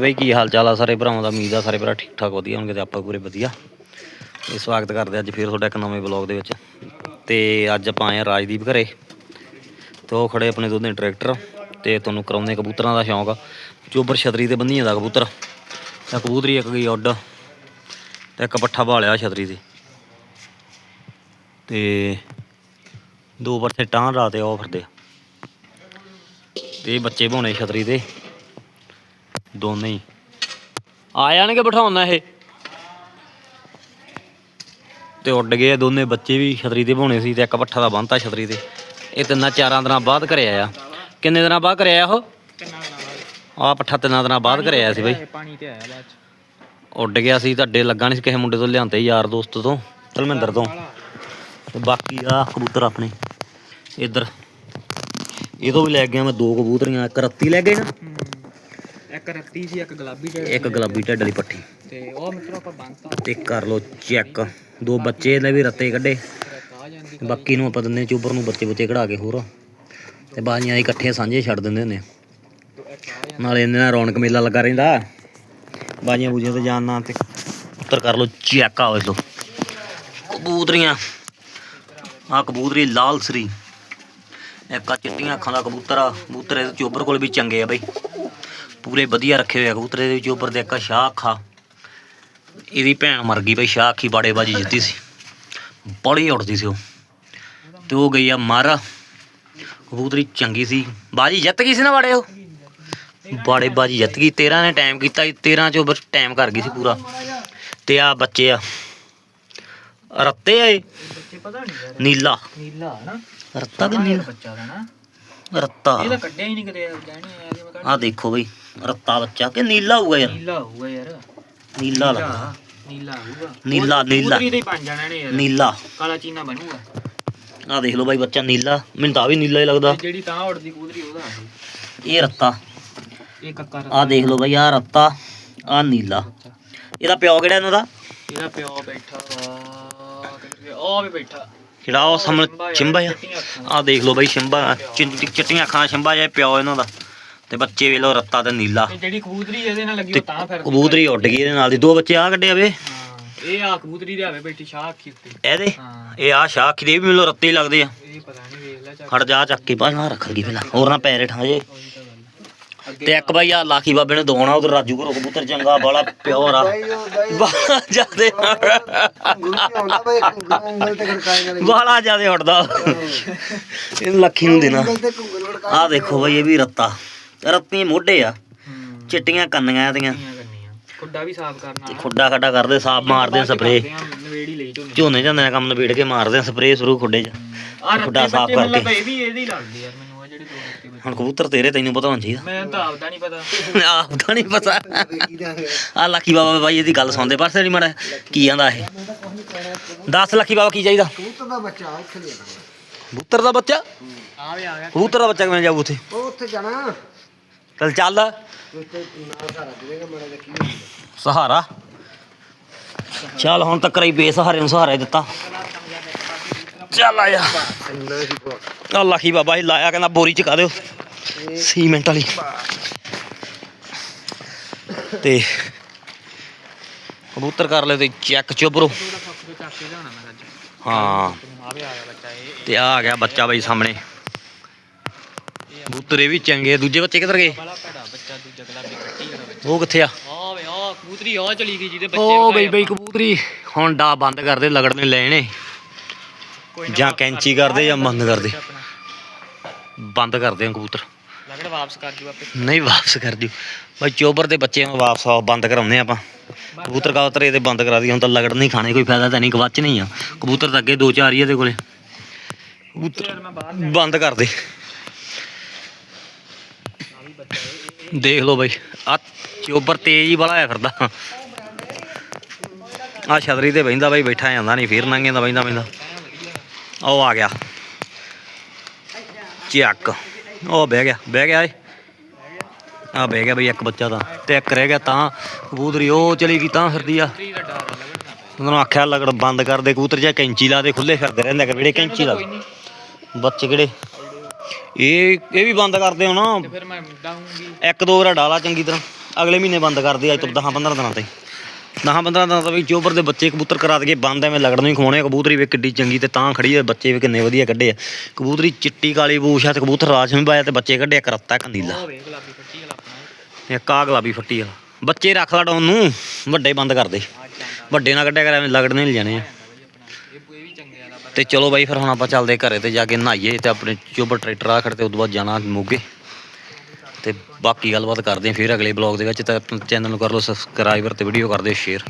ਬਾਈ ਕੀ ਹਾਲ ਚਾਲ ਆ ਸਾਰੇ ਭਰਾਵਾਂ ਦਾ? ਉਮੀਦ ਆ ਸਾਰੇ ਭਰਾ ਠੀਕ ਠਾਕ ਵਧੀਆ ਹੋਣਗੇ ਤੇ ਆਪਾਂ ਪੂਰੇ ਵਧੀਆ। ਇਹ ਸਵਾਗਤ ਕਰਦੇ ਅੱਜ ਫਿਰ ਤੁਹਾਡਾ ਇੱਕ ਨਵੇਂ ਵਲੌਗ ਦੇ ਵਿੱਚ। ਤੇ ਅੱਜ ਆਪਾਂ ਆਏ ਆ ਰਾਜਦੀਪ ਘਰੇ। ਤੇ ਉਹ ਖੜੇ ਆਪਣੇ ਦੋਨੇ ਟਰੈਕਟਰ। ਤੇ ਤੁਹਾਨੂੰ ਕਰਾਉਂਦੇ ਕਬੂਤਰਾਂ ਦਾ ਸ਼ੌਂਕ। ਆ ਚੋਬਰ ਛਤਰੀ ਤੇ ਬੰਦੀਆਂ ਦਾ ਕਬੂਤਰ। ਤੇ ਕਬੂਤਰੀ, ਇੱਕ ਗਈ ਉੱਡ। ਤੇ ਇੱਕ ਪੱਠਾ ਭਾਲਿਆ ਛਤਰੀ ਤੇ। ਤੇ ਦੋ ਪਰਥੇ ਟਾਂ ਰਾਤੇ ਉਹ ਫਿਰਦੇ ਆ। ਤੇ ਬੱਚੇ ਭਾਉਣੇ ਛਤਰੀ ਤੇ ਦੋਨੇ ਹੀ। ਆ ਜਾਣਗੇ ਬਿਠਾਉਣਾ ਇਹ। ਤੇ ਉੱਡ ਗਏ ਆ ਦੋਨੇ ਬੱਚੇ ਵੀ ਛਤਰੀ ਤੇ ਭਾਉਣੇ ਸੀ ਤੇ ਇੱਕ ਪੱਠਾ ਦਾ ਬੰਨਤਾ ਛਤਰੀ ਤੇ। ਇਹ ਤਿੰਨਾਂ ਚਾਰਾਂ ਦਿਨਾਂ ਬਾਅਦ ਘਰੇ ਆਇਆ। ਕਿੰਨੇ ਦਿਨਾਂ ਬਾਅਦ ਘਰੇ ਆਇਆ ਉਹ? ਆ ਪੱਠਾ ਤਿੰਨਾਂ ਦਿਨਾਂ ਬਾਅਦ ਘਰੇ ਆਇਆ ਸੀ ਬਈ। ਪਾਣੀ ਤੇ ਆਇਆ ਬਾਅਦ ਚ। ਉੱਡ ਗਿਆ ਸੀ ਤਾਂ ਅੱਡੇ ਲੱਗਾ ਨਹੀਂ ਸੀ ਕਿਸੇ ਮੁੰਡੇ ਤੋਂ ਲਿਆਂਦੇ ਯਾਰ ਦੋਸਤ ਤੋਂ ਧਰਮਿੰਦਰ ਤੋਂ। ਤੇ ਬਾਕੀ ਆ ਕਬੂਤਰ ਆਪਣੇ। ਇੱਧਰ। ਇਹ ਤੋਂ ਵੀ ਲੈ ਗਿਆ ਮੈਂ ਦੋ ਕਬੂਤਰੀਆਂ ਇੱਕ ਰੱਤੀ ਲੈ ਗਏ ਨਾ ਇੱਕ ਰੱਤੀ ਸੀ ਇੱਕ ਗੁਲਾਬੀ ਤੇ ਇੱਕ ਗੁਲਾਬੀ ਢੱਡ ਵਾਲੀ ਪੱਠੀ। ਤੇ ਉਹ ਮਿੱਤਰੋ ਆਪਾਂ ਬੰਨਤਾ ਤੇ ਕਰ ਲੋ ਚੈੱਕ ਦੋ ਬੱਚੇ ਇਹਦੇ ਵੀ ਰੱਤੇ ਕੱਢੇ। ਆ ਜਾਂਦੀ ਬਾਕੀ ਨੂੰ ਆਪਾਂ ਦਿੰਦੇ ਚੋਬਰ ਨੂੰ ਬੱਚੇ ਬੱਚੇ ਕਢਾ ਕੇ ਹੋਰ। ਤੇ ਬਾਜੀਆਂ ਇਕੱਠੇ ਸਾਂਝੇ ਛੱਡ ਦਿੰਦੇ ਹੁੰਦੇ ਆ। ਤੋਂ ਇੱਕ ਆ ਨਾਲੇ ਇਹਦੇ ਨਾਲ ਰੌਣਕ ਮੇਲਾ ਲੱਗਾ ਰਹਿੰਦਾ। ਬਾਜੀਆਂ ਬੂਜੀਆਂ ਤੇ ਜਾਣ ਨਾਲ ਤੇ ਉੱਤਰ ਕਰ ਲੋ ਚੈੱਕ ਆਓ ਇਸ ਲੋ ਕਬੂਤਰੀਆਂ। ਆ ਕਬੂਤਰੀ ਲਾਲ ਸਰੀ। ਇੱਕ ਆ ਚਿੱਟੀਆਂ ਅੱਖਾਂ ਦਾ ਕਬੂਤਰ ਆ। ਕਬੂਤਰ ਇਹਦੇ ਚੋਬਰ ਕੋਲ ਵੀ ਚੰਗੇ ਆ ਬਈ। ਪੂਰੇ ਵਧੀਆ ਰੱਖੇ ਹੋਏ ਆ ਕਬੂਤਰ ਇਹਦੇ ਵੀ ਚੋਬਰ ਦੇ ਇੱਕ ਆ ਸ਼ਾਹ ਅੱਖਾ। ਇਹਦੀ ਭੈਣ ਮਰ ਗਈ ਬਈ ਸ਼ਾਹ ਅੱਖੀ ਬਾੜੇ ਬਾਜੀ ਜਿੱਤੀ ਸੀ। ਬੜੀ ਉੱਡਦੀ ਸੀ ਉਹ। ਤੇ ਉਹ ਗਈ ਆ ਮਰ। ਕਬੂਤਰੀ ਚੰਗੀ ਸੀ। ਬਾਜੀ ਜਿੱਤ ਗਈ ਸੀ ਨਾ ਬਾੜੇ ਉਹ? ਬਾੜੇ ਬਾਜੀ ਜਿੱਤ ਗਈ। 13 ਨੇ ਟਾਈਮ ਕੀਤਾ ਸੀ। 13 ਚੋਂ ਬਸ ਟਾਈਮ ਕਰ ਗਈ ਸੀ ਪੂਰਾ। ਤੇ ਆ ਬੱਚੇ ਆ। ਰੱਤੇ ਆ ਇਹ। ਬੱਚੇ ਪਤਾ ਨਹੀਂ ਯਾਰ। ਨੀਲਾ। ਨੀਲਾ ਹੈ ਨਾ ਰੱਤਾ ਕਿ ਨੀਲਾ। ਬੱਚਾ ਦਾ ਨਾ। ਰੱਤਾ। ਇਹ ਤਾਂ ਕੱਢਿਆ ਹੀ ਨਹੀਂ ਕਿਤੇ ਜਾਣੀ ਆ ਕਿ ਮੈਂ ਕੱਢ ਆ ਦੇਖੋ ਬਈ ਰੱਤਾ ਬੱਚਾ ਕਿ ਨੀਲਾ ਹੋਊਗਾ ਯਾਰ? ਨੀਲਾ ਹੋਊਗਾ ਯਾਰ। ਨੀਲਾ ਲੱਗਦਾ। ਨੀਲਾ ਹੋਊਗਾ। ਨੀਲਾ, ਨੀਲਾ। ਕਬੂਤਰੀ ਦੇ ਹੀ ਬਣ ਜਾਣਾ ਨੇ ਯਾਰ। ਨੀਲਾ। ਕਾਲਾ ਚੀਨਾ ਬਣੂਗਾ। ਆ ਦੇਖ ਲਓ ਬਾਈ ਬੱਚਾ ਨੀਲਾ। ਮੈਨੂੰ ਤਾਂ ਵੀ ਨੀਲਾ ਹੀ ਲੱਗਦਾ। ਜਿਹੜੀ ਤਾਂ ਉੜਦੀ ਕਬੂਤਰੀ ਉਹਦਾ ਇਹ। ਇਹ ਰੱਤਾ। ਇਹ ਕੱਕਾ ਆ ਦੇਖ ਲਓ ਬਾਈ ਆ ਰੱਤਾ ਆ ਨੀਲਾ। ਇਹਦਾ ਪਿਓ ਕਿਹੜਾ ਇਹਨਾਂ ਦਾ? ਇਹਦਾ ਪਿਓ ਬੈਠਾ ਵਾ ਉਹ ਵੀ ਬੈਠਾ। ਜਿਹੜਾ ਉਹ ਸਾਹਮਣੇ ਚਿੰਬਾ ਆ। ਆ ਦੇਖ ਲਓ ਬਾਈ ਸ਼ਿੰਬਾ ਚਿੱਟੀ ਚਿੱਟੀਆਂ ਅੱਖਾਂ ਸ਼ਿੰਬਾ ਜਿਹਾ ਪਿਓ ਇਹਨਾਂ ਦਾ। ਤੇ ਬੱਚੇ ਵੇਖ ਲਓ ਰੱਤਾ ਤੇ ਨੀਲਾ। ਜਿਹੜੀ ਕਬੂਤਰੀ ਇਹਦੇ ਨਾਲ ਲੱਗੀ ਤੇ ਫਿਰ ਕਬੂਤਰੀ ਉੱਡ ਗਈ ਇਹਦੇ ਨਾਲ ਦੀ। ਦੋ ਬੱਚੇ ਆ ਕੱਢੇ ਆਵੇ ਹਾਂ ਇਹ ਆ ਕਬੂਤਰੀ ਦੇ ਆਵੇ ਬੈਠੀ ਸ਼ਾਹ ਅੱਖੀ ਉੱਤੇ। ਇਹਦੇ? ਇਹ ਆ ਸ਼ਾਹ ਅੱਖੀ ਦੇ ਵੀ ਮੈਨੂੰ ਰੱਤੇ ਲੱਗਦੇ ਆ। ਇਹ ਪਤਾ ਨਹੀਂ ਵੇਖ ਲੈ ਚੱਕ। ਹਟ ਜਾ ਚੱਕ ਕੇ ਬਾਹਰ ਰੱਖ ਗਈ ਪਹਿਲਾਂ। ਹੋਰ ਨਾ ਪੈਰੇ ਠਾ ਜੇ ਤਾਂ ਇੱਕ ਬਾਈ ਆ ਲਾਖੀ ਬਾਬੇ ਨੇ ਦੋਣਾ ਉਧਰ ਰਾਜੂ ਘਰੋਂ ਕਬੂਤਰ ਚੰਗਾ ਬੜਾ ਪਿਓਰ ਆ। ਬਾਹਲਾ ਜਿਆਦੇ ਬਾਹਲਾ ਜਿਆਦੇ ਉੱਡਦਾ ਇਹਨੂੰ ਲੱਖੀ ਨੂੰ ਦੇਣਾ। ਆ ਦੇਖੋ ਬਾਈ ਇਹ ਵੀ ਰੱਤਾ। ਰੱਤੀ ਮੋਢੇ ਆ। ਚਿੱਟੀਆਂ ਕੰਨੀਆਂ ਇਹਦੀਆਂ। ਖੁੱਡਾ ਵੀ ਸਾਫ਼ ਕਰਨਾ। ਤੇ ਖੁੱਡਾ ਖੱਡਾ ਕਰਦੇ ਸਾਫ਼ ਮਾਰਦੇ ਸਪਰੇ ਨਵੇੜੀ ਝੋਨੇ। ਝੋਨੇ ਦਾ ਕੰਮ ਨਿਬੇੜ ਕੇ ਮਾਰਦੇ ਸਪਰੇ ਸ਼ੁਰੂ ਖੁੱਡੇ 'ਚ। ਖੁੱਡਾ ਸਾਫ਼ ਕਰਕੇ। ਇਹ ਵੀ ਇਹਦੇ ਲੱਗਦੇ ਯਾਰ ਹੁਣ ਕਬੂਤਰ ਤੇਰੇ ਤੈਨੂੰ ਪਤਾ ਹੋਣਾ ਚਾਹੀਦਾ। ਮੈਂ ਤਾਂ ਆਪਦਾ ਨਹੀਂ ਪਤਾ। ਆਹ ਤਾਂ ਨਹੀਂ ਪਤਾ। ਆ ਲੱਖੀ ਬਾਬਾ ਬਾਈ ਇਹਦੀ ਗੱਲ ਸੁਣਦੇ ਪਰ ਨਹੀਂ ਮੜਾ ਕੀ ਆਂਦਾ ਇਹ? 10 ਲੱਖੀ ਬਾਬਾ ਕੀ ਚਾਹੀਦਾ? ਕਬੂਤਰ ਦਾ ਬੱਚਾ ਉੱਥੇ ਕਬੂਤਰ ਦਾ ਬੱਚਾ? ਆ ਵੀ ਆ ਗਿਆ। ਕਬੂਤਰ ਦਾ ਬੱਚਾ ਕਿਵੇਂ ਜਾਊ ਉੱਥੇ? ਉਹ ਉੱਥੇ ਜਾਣਾ। ਚੱਲ ਚੱਲ। ਸਾਰਾ ਸਹਾਰਾ ਚੱਲ ਹੁਣ ਤੱਕ ਹੀ ਬੇਸਹਾਰੇ ਨੂੰ ਸਹਾਰਾ ਦਿੱਤਾ। ਚੱਲ ਆ ਜਾ ਇੰਨਾ ਹੀ ਬਹੁਤ ਆ ਲੱਖੀ ਬਾਬਾ ਹੀ ਲਾਇਆ ਕਹਿੰਦਾ ਬੋਰੀ ਚ ਕਾ ਦਿਓ। ਸੀਮੈਂਟ ਵਾਲੀ। ਤੇ ਕਬੂਤਰ ਕਰ ਲੈ ਤੇ ਚੈੱਕ ਚੁਬਰੋ ਹਾਂ। ਇਹ ਤੇ ਆ ਆ ਗਿਆ ਬੱਚਾ ਬਾਈ ਸਾਹਮਣੇ। ਕਬੂਤਰ ਇਹ ਵੀ ਚੰਗੇ ਆ। ਦੂਜੇ ਬੱਚੇ ਕਿੱਧਰ ਗਏ? ਉਹ ਕਿੱਥੇ ਆ? ਆ ਵੇ ਆ ਕਬੂਤਰੀ ਆ ਚਲੀ ਗਈ ਜਿਹਦੇ ਬੱਚੇ ਉਹ ਬਈ ਬਈ ਕਬੂਤਰੀ ਹੁਣ ਡਾ ਬੰਦ ਕਰਦੇ ਲਗੜਨੇ ਲੈਣੇ। ਕੋਈ ਨਾ ਜਾਂ ਵਾਪਸ ਕੈਂਚੀ ਕਰ ਕਰਦੇ ਜਾਂ ਬੰਦ ਕਰਦੇ। ਆਪਣਾ। ਬੰਦ ਕਰਦੇ ਆ ਕਬੂਤਰ। ਲਗੜ ਵਾਪਸ ਕਰ ਆਪੇ। ਨਹੀਂ ਵਾਪਸ ਕਰ ਦਿਓ। ਬਾਈ ਚੋਬਰ ਦੇ ਬੱਚੇ ਨੂੰ ਵਾਪਸ ਆ ਬੰਦ ਕਰਾਉਂਦੇ ਆਪਾਂ। ਕਬੂਤਰ ਕਾਤਰ ਇਹਦੇ ਬੰਦ ਕਰਾ ਦੀ ਹੁਣ ਤਾਂ ਲਗੜ ਨਹੀਂ ਖਾਣੇ ਕੋਈ ਫਾਇਦਾ ਤਾਂ ਨਹੀਂ ਗਵਾਚ ਨਹੀਂ ਆ। ਕਬੂਤਰ ਤਾਂ ਅੱਗੇ ਦੋ ਚਾਰ ਹੀ ਆ ਇਹਦੇ ਕੋਲੇ। ਕਬੂਤਰ ਯਾਰ ਮੈਂ ਬਾਹਰ ਬੰਦ ਕਰ ਦੇ। ਆ ਵੀ ਬੱਚਾ ਇਹ- ਇਹ ਦੇਖ ਲਓ ਬਾਈ ਆ ਚੋਬਰ ਤੇਜ਼ ਹੀ ਬੜਾ ਆਇਆ ਫਿਰਦਾ। ਆ ਛਤਰੀ ਤੇ ਬਹਿੰਦਾ ਬਾਈ ਬੈਠਾ ਜਾਂਦਾ ਨਹੀਂ ਫੇਰ ਨੰਗੇ ਦਾ ਬਹਿੰਦਾ ਬਹਿੰਦਾ। ਉਹ ਆ ਗਿਆ। ਚੱਕ। ਉਹ ਬਹਿ ਗਿਆ ਬਹਿ ਗਿਆ ਏ। ਆ ਬਹਿ ਗਿਆ ਬਈ ਇੱਕ ਬੱਚਾ ਤਾਂ ਤੇ ਇੱਕ ਰਹਿ ਗਿਆ ਤਾਂ ਕਬੂਤਰੀ ਉਹ ਚਲੀ ਗਈ ਤਾਂ ਫਿਰਦੀ ਆ। ਉਹਨਾਂ ਨੂੰ ਆਖਿਆ ਲਗੜ ਬੰਦ ਕਰ ਦੇ ਕਬੂਤਰ ਜਾਂ ਕੈਂਚੀ ਲਾ ਦੇ ਖੁੱਲੇ ਫਿਰਦੇ ਰਹਿੰਦੇ ਕਿ ਜਿਹੜੇ ਕੈਂਚੀ ਲਾ ਬੱਚੇ ਕਿਹੜੇ? ਇਹ ਇਹ ਵੀ ਬੰਦ ਕਰਦੇ ਹੋ ਨਾ ਤੇ ਫਿਰ ਮੈਂ ਡਾਉਂਗੀ ਇੱਕ ਦੋ ਵਾਰ ਡਾਲਾ ਚੰਗੀ ਤਰ੍ਹਾਂ। ਅਗਲੇ ਮਹੀਨੇ ਬੰਦ ਕਰਦੇ ਅੱਜ ਤੋਂ 10 15 ਦਿਨਾਂ ਤੇ। 10 15 ਦਿਨਾਂ ਤੋਂ ਵੀ ਚੋਬਰ ਦੇ ਬੱਚੇ ਕਬੂਤਰ ਕਰਾ ਦਈਏ ਬੰਦ ਐਵੇਂ ਲੱਗਣ ਨੂੰ ਖਵਾਉਣੇ ਆ। ਕਬੂਤਰੀ ਵੀ ਕਿੱਡੀ ਚੰਗੀ ਤੇ ਤਾਂ ਖੜੀ ਹੈ ਬੱਚੇ ਵੀ ਕਿੰਨੇ ਵਧੀਆ ਕੱਢੇ ਆ। ਕਬੂਤਰੀ ਚਿੱਟੀ ਕਾਲੀ ਬੂਛ ਆ ਤੇ ਕਬੂਤਰ ਰਾਜ ਵੀ ਪਾਇਆ ਤੇ ਬੱਚੇ ਕੱਢੇ ਆ ਕਰੱਤਾ ਕੰਦੀਲਾ ਇੱਕ ਆਹ ਗੁਲਾਬੀ ਫੱਟੀ ਵਾਲਾ ਬੱਚੇ ਰੱਖ ਲਾ ਡਾਉਨ ਨੂੰ ਵੱਡੇ ਬੰਦ ਕਰ ਦੇ। ਆ ਵੱਡੇ ਨਾ ਕੱਢਿਆ ਕਰ ਐਵੇਂ ਲੱਗਣੇ ਨਹੀਂ ਜਾਣੇ ਆ। ਆ ਦਾ ਤੇ ਚਲੋ ਬਾਈ ਫਿਰ ਹੁਣ ਆਪਾਂ ਚੱਲਦੇ ਘਰੇ ਤੇ ਜਾ ਕੇ ਨਹਾਈਏ ਤੇ ਆਪਣੇ ਚੋਬਰ ਟਰੈਕਟਰ ਆ ਖੜ ਤੇ ਉਦੋਂ ਬਾਅਦ ਜਾਣਾ ਮੋਗੇ। ਤੇ ਬਾਕੀ ਗੱਲਬਾਤ ਕਰਦੇ ਆ ਫਿਰ ਅਗਲੇ ਬਲੌਗ ਦੇ ਵਿੱਚ ਤਾਂ ਚੈਨਲ ਨੂੰ ਕਰ ਲਓ ਸਬਸਕ੍ਰਾਈਬਰ ਤੇ ਵੀਡੀਓ ਕਰ ਦਿਓ ਸ਼ੇਅਰ